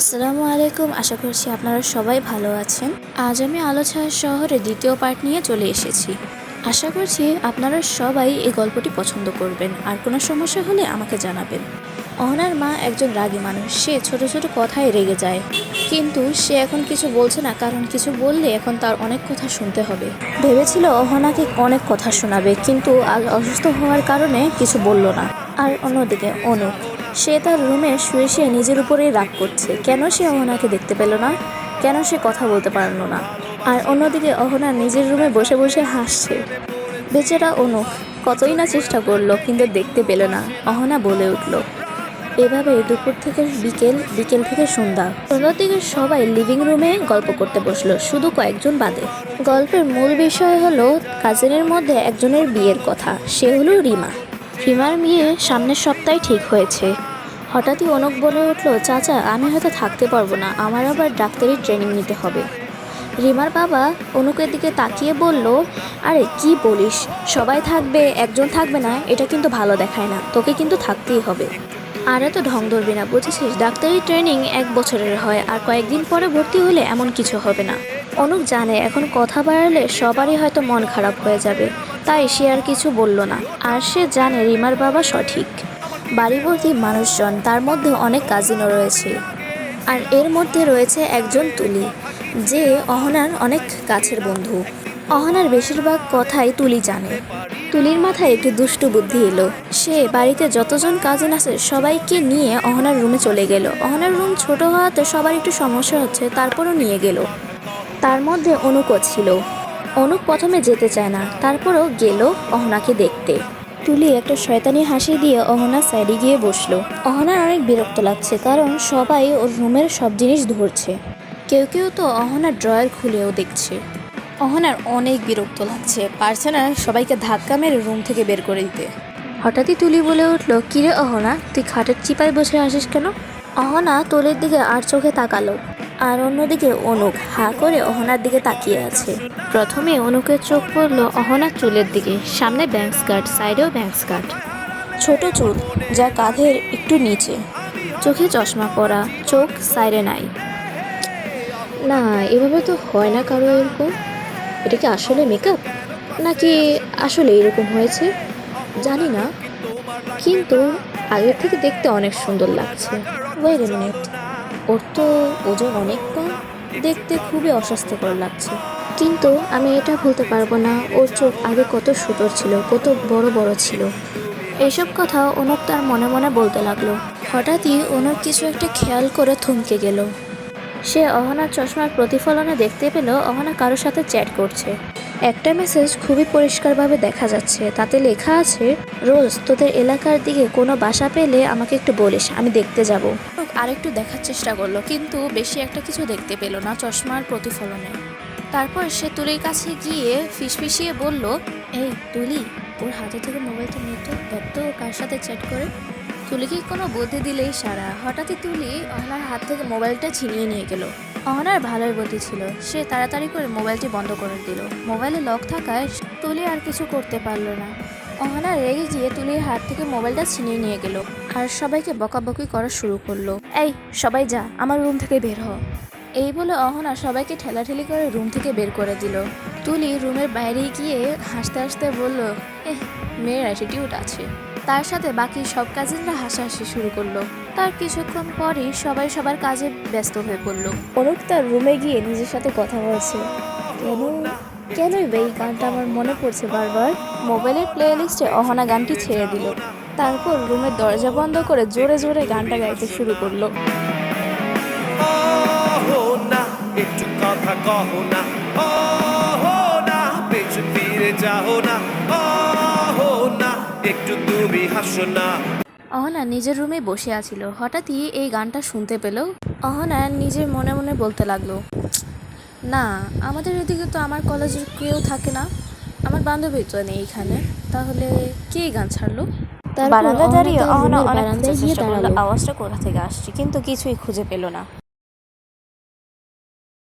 আসসালামু আলাইকুম, আশা করছি আপনারা সবাই ভালো আছেন। আজ আমি আলোচনা শহরে দ্বিতীয় পার্ট নিয়ে চলে এসেছি। আশা করছি আপনারা সবাই এই গল্পটি পছন্দ করবেন। আর কোনো সমস্যা হলে আমাকে জানাবেন। অহনার মা একজন রাগী মানুষ। সে ছোট ছোট কথায় রেগে যায়। কিন্তু সে এখন কিছু বলছে না, কারণ কিছু বললে এখন তার অনেক কথা শুনতে হবে। ভেবেছিল অহনাকে অনেক কথা শোনাবে, কিন্তু অসুস্থ হওয়ার কারণে কিছু বলল না। আর অন্যদিকে অনুপ সে তার রুমে শুয়ে শুয়ে নিজের উপরেই রাগ করছে। কেন সে অহনাকে দেখতে পেল না? কেন সে কথা বলতে পারল না? আর অন্যদিকে অহনা নিজের রুমে বসে বসে হাসছে। বেচারা অনু কতই না চেষ্টা করল, কিন্তু দেখতে পেল না। অহনা বলে উঠল এভাবে দুপুর থেকে বিকেল বিকেল থেকে সন্ধ্যা। সন্ধ্যার দিকে সবাই লিভিং রুমে গল্প করতে বসল, শুধু কয়েকজন বাদে। গল্পের মূল বিষয় হলো, কাজিনের মধ্যে একজনের বিয়ের কথা, সে হলো রিমা। রিমার বিয়ে সামনের সপ্তাহে ঠিক হয়েছে। হঠাৎই অনুক বলে উঠল, চাচা, আমি হয়তো থাকতে পারব না, আমার আবার ডাক্তারি ট্রেনিং নিতে হবে। রিমার বাবা অনুকের দিকে তাকিয়ে বলল, আরে, কি বলিস? সবাই থাকবে, একজন থাকবে না, এটা কিন্তু ভালো দেখায় না, তোকে কিন্তু থাকতেই হবে। আর এত ঢং ধরবি না, বুঝেছিস? ডাক্তারি ট্রেনিং এক বছরের হয়, আর কয়েকদিন পরে ভর্তি হলে এমন কিছু হবে না। অনুক জানে এখন কথা বাড়ালে সবারই হয়তো মন খারাপ হয়ে যাবে। তাই সে আর কিছু বলল না। আর সে জানে রিমার বাবা সঠিক। বাড়ি ভর্তি মানুষজন, তার মধ্যে অনেক কাজিনও রয়েছে। আর এর মধ্যে রয়েছে একজন তুলি, যে অহনার অনেক কাছের বন্ধু। অহনার বেশিরভাগ কথাই তুলি জানে। তুলির মাথায় একটি দুষ্টু বুদ্ধি এলো। সে বাড়িতে যতজন কাজিন আছে, সবাইকে নিয়ে অহনার রুমে চলে গেল। অহনার রুম ছোট হওয়াতে সবার একটু সমস্যা হচ্ছে, তারপরও নিয়ে গেল। তার মধ্যে অনুকও ছিল। অনুক প্রথমে যেতে চায় না, তারপরও গেল অহনাকে দেখতে। তুলি একটা শয়তানি হাসি দিয়ে অহনা সাইডে গিয়ে বসল। অহনার অনেক বিরক্ত লাগছে, কারণ সবাই ওর রুমের সব জিনিস ধরছে। কেউ কেউ তো অহনার ড্রয়ার খুলেও দেখছে। অহনার অনেক বিরক্ত লাগছে, পারছে না সবাইকে ধাক্কা মেরে রুম থেকে বের করে দিতে। হঠাৎই তুলি বলে উঠল, কিরে অহনা, তুই খাটের চিপায় বসে আসিস কেন? অহনা তুলির দিকে আর চোখে তাকালো। আর অন্যদিকে অনুক হা করে অহনার দিকে তাকিয়ে আছে। প্রথমে অনুকের চোখ পড়ল অহনার চুলের দিকে সামনে ব্যাঙ্ক স্কার্ট সাইডেও ব্যাঙ্ক স্কার্ট ছোট চুল যা কাঁধের একটু নিচে। চোখে চশমা পরা চোখ সাইডে নাই না এভাবে তো হয় না কারও এরকম। এটা কি আসলে মেকআপ? নাকি আসলে এরকম হয়েছে? জানি না। কিন্তু আগের থেকে দেখতে অনেক সুন্দর লাগছে। ওয়েট এ মিনিট ওর তো ওজন অনেক কম দেখতে খুবই অস্বাস্থ্যকর লাগছে। কিন্তু আমি এটা ভুলতে পারব না ওর চোখ আগে কত সুন্দর ছিল কত বড় বড় ছিল। এইসব কথা অনুপ তার মনে মনে বলতে লাগল। হঠাৎই অনুপ কিছু একটা খেয়াল করে থমকে গেল। সে অহনার চশমার প্রতিফলনে দেখতে পেল অহনা কারোর সাথে চ্যাট করছে। একটা মেসেজ খুবই পরিষ্কারভাবে দেখা যাচ্ছে। তাতে লেখা আছে রোজ তোদের এলাকার দিকে কোনো বাসা পেলে আমাকে একটু বলিস আমি দেখতে যাব। আরেকটু দেখার চেষ্টা করল, কিন্তু বেশি একটা কিছু দেখতে পেল না চশমার প্রতিফলনে। তারপর সে তুলির কাছে গিয়ে ফিসফিসিয়ে বলল, এই, তুলি, ওর হাতে থেকে মোবাইলটা নিয়ে তো দেখ তো ও কার সাথে চ্যাট করে? তুলিকে কোনো বুদ্ধি দিলেই সারা। হঠাৎই তুলি অহনার হাত থেকে মোবাইলটা ছিনিয়ে নিয়ে গেল। অহনার ভালোই বুদ্ধি ছিল। সে তাড়াতাড়ি করে মোবাইলটি বন্ধ করে দিল। মোবাইলে লক থাকায় তুলি আর কিছু করতে পারল না। অহনা রেগে গিয়ে তুলির হাত থেকে মোবাইলটা ছিনিয়ে নিয়ে গেল আর সবাইকে বকাবকি করা শুরু করল। এই, সবাই যা, আমার রুম থেকে বের হ। এই বলে অহনা সবাইকে ঠেলাঠেলি করে রুম থেকে বের করে দিল। তুলি রুমের বাইরে গিয়ে হাসতে হাসতে বলল, এহ, মেয়ের অ্যাটিটিউড আছে। তার সাথে বাকি সব কাজিনরা হাসাহাসি শুরু করল। তার কিছুক্ষণ পরই সবাই সবার কাজে ব্যস্ত হয়ে পড়ল। অনুপ তার রুমে গিয়ে নিজের সাথে কথা বলছে। কেন? কেনই বা এই গানটা আমার মনে পড়ছে বারবার? মোবাইলের প্লে লিস্টে অহনা গানটি ছেড়ে দিল। তারপর রুমের দরজা বন্ধ করে জোরে জোরে গানটা গাইতে শুরু করল। ওহো একটু কথা কহো না না পেছু ফিরে যাও না না একটু তুমি হাসো না অহনা নিজের রুমে বসে আছিল। হঠাৎই এই গানটা শুনতে পেল। অহনা নিজের মনে মনে বলতে লাগল না আমাদের এদিকে তো আমার কলেজের কেউ থাকে না। আমার বান্ধবী তো নেই এখানে। তাহলে কে গান ছাড়লো? বারান্দা দাঁড়িয়ে অহনা অনেক চেষ্টা করল আওয়াজটা কোথা থেকে আসছে? কিন্তু কিছুই খুঁজে পেল না।